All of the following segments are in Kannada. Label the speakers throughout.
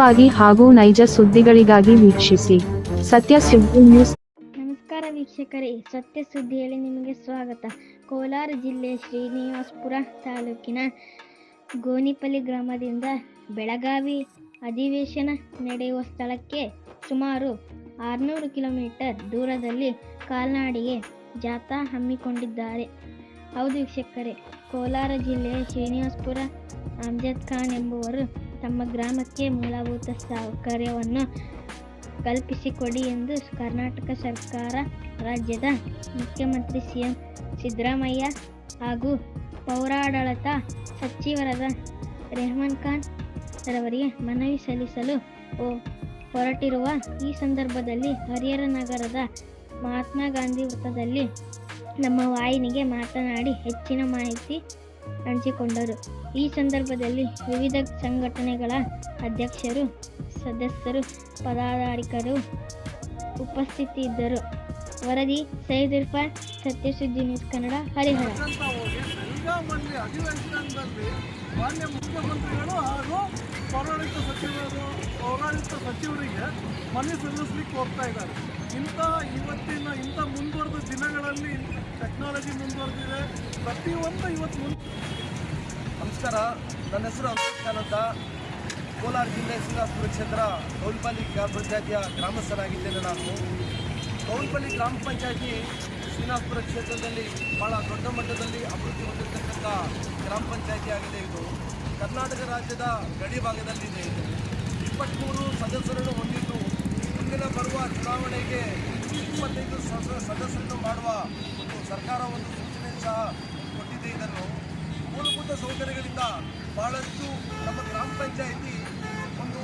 Speaker 1: ವಾಗಿ ಹಾಗೂ ನೈಜ ಸುದ್ದಿಗಳಿಗಾಗಿ ವೀಕ್ಷಿಸಿ. ಸತ್ಯ ಸುದ್ದಿ ನ್ಯೂಸ್.
Speaker 2: ನಮಸ್ಕಾರ ವೀಕ್ಷಕರೇ, ಸತ್ಯ ಸುದ್ದಿಯಲ್ಲಿ ನಿಮಗೆ ಸ್ವಾಗತ. ಕೋಲಾರ ಜಿಲ್ಲೆ ಶ್ರೀನಿವಾಸಪುರ ತಾಲೂಕಿನ ಗೋನಿಪಲ್ಲಿ ಗ್ರಾಮದಿಂದ ಬೆಳಗಾವಿ ಅಧಿವೇಶನ ನಡೆಯುವ ಸ್ಥಳಕ್ಕೆ ಸುಮಾರು ಆರುನೂರು ಕಿಲೋಮೀಟರ್ ದೂರದಲ್ಲಿ ಕಾಲ್ನಾಡಿಗೆ ಜಾಥಾ ಹಮ್ಮಿಕೊಂಡಿದ್ದಾರೆ. ಹೌದು ವೀಕ್ಷಕರೇ, ಕೋಲಾರ ಜಿಲ್ಲೆಯ ಶ್ರೀನಿವಾಸಪುರ ಅಮ್ಜದ್ ಖಾನ್ ಎಂಬುವರು ತಮ್ಮ ಗ್ರಾಮಕ್ಕೆ ಮೂಲಭೂತ ಸೌಕರ್ಯವನ್ನು ಕಲ್ಪಿಸಿಕೊಡಿ ಎಂದು ಕರ್ನಾಟಕ ಸರ್ಕಾರ, ರಾಜ್ಯದ ಮುಖ್ಯಮಂತ್ರಿ ಸಿ ಎಂ ಸಿದ್ದರಾಮಯ್ಯ ಹಾಗೂ ಪೌರಾಡಳಿತ ಸಚಿವರಾದ ರೆಹಮಾನ್ ಖಾನ್ ರವರಿಗೆ ಮನವಿ ಸಲ್ಲಿಸಲು ಹೊರಟಿರುವ ಈ ಸಂದರ್ಭದಲ್ಲಿ ಹರಿಹರ ನಗರದ ಮಹಾತ್ಮ ಗಾಂಧಿ ವೃತ್ತದಲ್ಲಿ ನಮ್ಮ ವಾಹಿನಿಗೆ ಮಾತನಾಡಿ ಹೆಚ್ಚಿನ ಮಾಹಿತಿ ಹಂಚಿಕೊಂಡರು ಈ ಸಂದರ್ಭದಲ್ಲಿ ವಿವಿಧ ಸಂಘಟನೆಗಳ ಅಧ್ಯಕ್ಷರು, ಸದಸ್ಯರು, ಪದಾಧಿಕಾರಿಗಳು ಉಪಸ್ಥಿತಿದ್ದರು. ವರದಿ ಸೈದ್ ಇರ್ಫಾನ್ ಸತ್ಯಸುದ್ದಿ ನ್ಯೂಸ್ ಕನ್ನಡ, ಹರಿಹರ.
Speaker 3: ಅಧಿವೇಶನದಲ್ಲಿ ಮಾನ್ಯ ಮುಖ್ಯಮಂತ್ರಿಗಳು ಹಾಗೂ ಪೌರಾಡಳಿತ ಸಚಿವರು, ಪೌರಾಡಳಿತ ಸಚಿವರಿಗೆ ಮನೆ ಸಲ್ಲಿಸ್ಲಿಕ್ಕೆ ಹೋಗ್ತಾ ಇದ್ದಾರೆ. ಇಂಥ ಇವತ್ತಿನ, ಇಂಥ ಮುಂದುವರೆದ ದಿನಗಳಲ್ಲಿ ಟೆಕ್ನಾಲಜಿ ಮುಂದುವರೆದಿದೆ. ಪ್ರತಿಯೊಂದು ಇವತ್ತು ಮುಂದೆ
Speaker 4: ನಮಸ್ಕಾರ. ನನ್ನ ಹೆಸರು ಅಂತ. ಕೋಲಾರ ಜಿಲ್ಲೆ ಶ್ರೀನಿವಾಸಪುರ ಕ್ಷೇತ್ರ ಕೌಲ್ಪಲ್ಲಿ ಗ್ರಾಮ ಪಂಚಾಯತಿಯ ಗ್ರಾಮಸ್ಥರಾಗಿದ್ದೇನೆ ನಾನು. ಕೌಲ್ಪಲ್ಲಿ ಗ್ರಾಮ ಪಂಚಾಯತಿ ಶ್ರೀನಿವಾಸಪುರ ಕ್ಷೇತ್ರದಲ್ಲಿ ಭಾಳ ದೊಡ್ಡ ಮಟ್ಟದಲ್ಲಿ ಅಭಿವೃದ್ಧಿ ಹೊಂದಿರತಕ್ಕಂಥ ಗ್ರಾಮ ಪಂಚಾಯತಿ ಆಗಿದೆ ಇದು. ಕರ್ನಾಟಕ ರಾಜ್ಯದ ಗಡಿ ಭಾಗದಲ್ಲಿದೆ ಇಪ್ಪತ್ತ್ಮೂರು ಸದಸ್ಯರನ್ನು ಹೊಂದಿದ್ದು, ಮುಂದಿನ ಬರುವ ಚುನಾವಣೆಗೆ ಇಪ್ಪತ್ತೈದು ಸದ- ಸದಸ್ಯರನ್ನು ಮಾಡುವ ಸರ್ಕಾರ ಒಂದು ಸೂಚನೆ ಸಹ ಕೊಟ್ಟಿದೆ ಇದನ್ನು. ಮೂಲಭೂತ ಸೌಕರ್ಯಗಳಿಂದ ಬಹಳಷ್ಟು ನಮ್ಮ ಗ್ರಾಮ ಪಂಚಾಯಿತಿ, ಒಂದು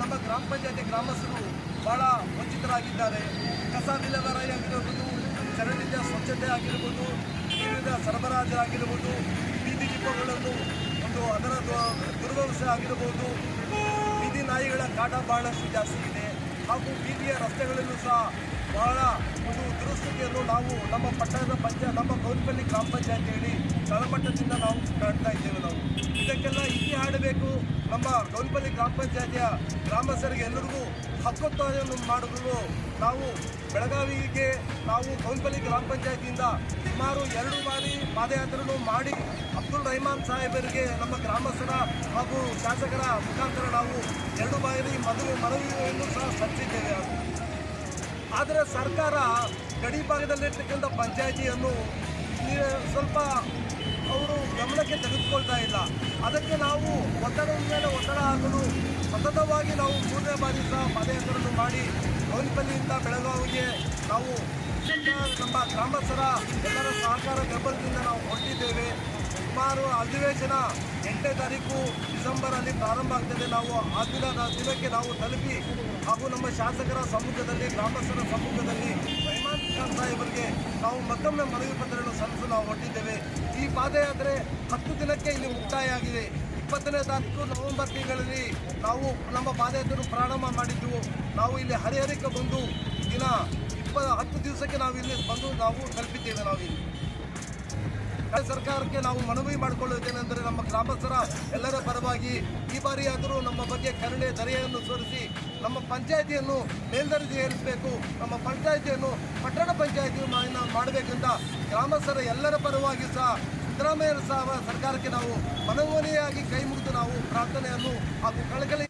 Speaker 4: ನಮ್ಮ ಗ್ರಾಮ ಪಂಚಾಯಿತಿ ಗ್ರಾಮಸ್ಥರು ಬಹಳ ವಂಚಿತರಾಗಿದ್ದಾರೆ. ಕಸ ವಿಲೇವಾರಿ ಆಗಿರಬಹುದು ಚರಂಡಿಯ ಸ್ವಚ್ಛತೆ ಆಗಿರ್ಬೋದು, ನೀರಿನ ಸರಬರಾಜು ಆಗಿರ್ಬೋದು, ಬೀದಿ ದೀಪಗಳನ್ನು ಒಂದು ಅದರ ದುರ್ವ್ಯವಸ್ಥೆ ಆಗಿರ್ಬೋದು. ಬೀದಿ ನಾಯಿಗಳ ಕಾಟ ಬಹಳಷ್ಟು ಜಾಸ್ತಿ ಇದೆ. ಹಾಗೂ ಬೀದಿಯ ರಸ್ತೆಗಳನ್ನು ಸಹ ಬಹಳ ಒಂದು ದುರಸ್ಥಿತಿಯನ್ನು ನಾವು ನಮ್ಮ ಪಟ್ಟಣದ ಪಂಚಾಯತ್ ನಮ್ಮ ಗೌರಿಪಲ್ಲಿ ಗ್ರಾಮ ಪಂಚಾಯತಿಯಲ್ಲಿ ತಳಮಟ್ಟದಿಂದ ನಾವು ಕಾಣ್ತಾ ಇದ್ದೇವೆ ನಾವು. ಇದಕ್ಕೆಲ್ಲ ಇಲ್ಲಿ ಹಾಡಬೇಕು ನಮ್ಮ ಗೌರಿಪಲ್ಲಿ ಗ್ರಾಮ ಪಂಚಾಯತಿಯ ಗ್ರಾಮಸ್ಥರಿಗೆ ಎಲ್ಲರಿಗೂ ಹಕ್ಕೊತ್ತಾಯವನ್ನು ಮಾಡಿದ್ರು. ನಾವು ಬೆಳಗಾವಿಗೆ ನಾವು ಗೌನ್ಪಲ್ಲಿ ಗ್ರಾಮ ಪಂಚಾಯತಿಯಿಂದ ಸುಮಾರು ಎರಡು ಬಾರಿ ಪಾದಯಾತ್ರೆಯನ್ನು ಮಾಡಿ ಅಬ್ದುಲ್ ರಹಮಾನ್ ಸಾಹೇಬರಿಗೆ ನಮ್ಮ ಗ್ರಾಮಸ್ಥರ ಹಾಗೂ ಶಾಸಕರ ಮುಖಾಂತರ ನಾವು ಎರಡು ಬಾರಿ ಮದುವೆ ಮನವಿಯನ್ನು ಸಹ ಸಲ್ಲಿಸಿದ್ದೇವೆ. ಆದರೆ ಸರ್ಕಾರ ಗಡಿ ಭಾಗದಲ್ಲಿರ್ತಕ್ಕಂಥ ಪಂಚಾಯಿತಿಯನ್ನು ಸ್ವಲ್ಪ ಅವರು ಗಮನಕ್ಕೆ ತೆಗೆದುಕೊಳ್ತಾ ಇಲ್ಲ. ಅದಕ್ಕೆ ನಾವು ಒತ್ತಡದ ಮೇಲೆ ಒತ್ತಡ ಹಾಕಲು ಸತತವಾಗಿ ನಾವು ಮೂರನೇ ಬಾರಿ ಸಹ ಪಾದಯಾತ್ರೆಯನ್ನು ಮಾಡಿ ಗೌರಿಪಲ್ಲಿಯಿಂದ ಬೆಳಗಾವಿಗೆ ನಾವು ನಮ್ಮ ಗ್ರಾಮಸ್ಥರ ಎಲ್ಲರ ಸಹಕಾರ ಬೆಂಬಲದಿಂದ ನಾವು ಹೊರಟಿದ್ದೇವೆ. ಸುಮಾರು ಅಧಿವೇಶನ ಎಂಟನೇ ತಾರೀಕು ಡಿಸೆಂಬರಲ್ಲಿ ಪ್ರಾರಂಭ ಆಗ್ತದೆ. ನಾವು ಆ ದಿನದ ದಿನಕ್ಕೆ ನಾವು ತಲುಪಿ ಹಾಗೂ ನಮ್ಮ ಶಾಸಕರ ಸಮ್ಮುಖದಲ್ಲಿ, ಗ್ರಾಮಸ್ಥರ ಸಮ್ಮುಖದಲ್ಲಿ ವೈಮಾನಿಕ ಸಾಹೇಬರಿಗೆ ನಾವು ಮತ್ತೊಮ್ಮೆ ಮನವಿ ಪತ್ರವನ್ನು ಸಲ್ಲಿಸಲು ನಾವು ಹೊಟ್ಟಿದ್ದೇವೆ ಈ ಪಾದಯಾತ್ರೆ ಹತ್ತು ದಿನಕ್ಕೆ ಇಲ್ಲಿ ಮುಕ್ತಾಯ ಆಗಿದೆ. ಇಪ್ಪತ್ತನೇ ತಾರೀಕು ನವೆಂಬರ್ ತಿಂಗಳಲ್ಲಿ ನಾವು ನಮ್ಮ ಪಾದಯಾತ್ರೆಯನ್ನು ಪ್ರಾರಂಭ ಮಾಡಿದ್ದೆವು ನಾವು ಇಲ್ಲಿ ಹರಿಹರಕ್ಕೆ ಬಂದು ದಿನ ಇಪ್ಪ ಹತ್ತು ದಿವಸಕ್ಕೆ ನಾವು ಇಲ್ಲಿ ಬಂದು ನಾವು ತಲುಪಿದ್ದೇವೆ ನಾವು ಇಲ್ಲಿ. ಸರ್ಕಾರಕ್ಕೆ ನಾವು ಮನವಿ ಮಾಡಿಕೊಳ್ಳುವುದೇನೆಂದರೆ ನಮ್ಮ ಗ್ರಾಮಸ್ಥರ ಎಲ್ಲರ ಪರವಾಗಿ ಈ ಬಾರಿಯಾದರೂ ನಮ್ಮ ಬಗ್ಗೆ ಕರುಣೆ ದರೆಯನ್ನು ಸೋರಿಸಿ ನಮ್ಮ ಪಂಚಾಯಿತಿಯನ್ನು ಮೇಲ್ದರ್ಜೆ ಏರಿಸಬೇಕು, ನಮ್ಮ ಪಂಚಾಯಿತಿಯನ್ನು ಪಟ್ಟಣ ಪಂಚಾಯಿತಿ ಮಾಡಬೇಕಂತ ಗ್ರಾಮಸ್ಥರ ಎಲ್ಲರ ಪರವಾಗಿ ಸಹ ಸಿದ್ದರಾಮಯ್ಯ ಸಹ ಸರ್ಕಾರಕ್ಕೆ ನಾವು ಮನವೊಲಿಯಾಗಿ ಕೈ ಮುಗಿದು ನಾವು ಪ್ರಾರ್ಥನೆಯನ್ನು ಹಾಗೂ ಕಳಕಳಿ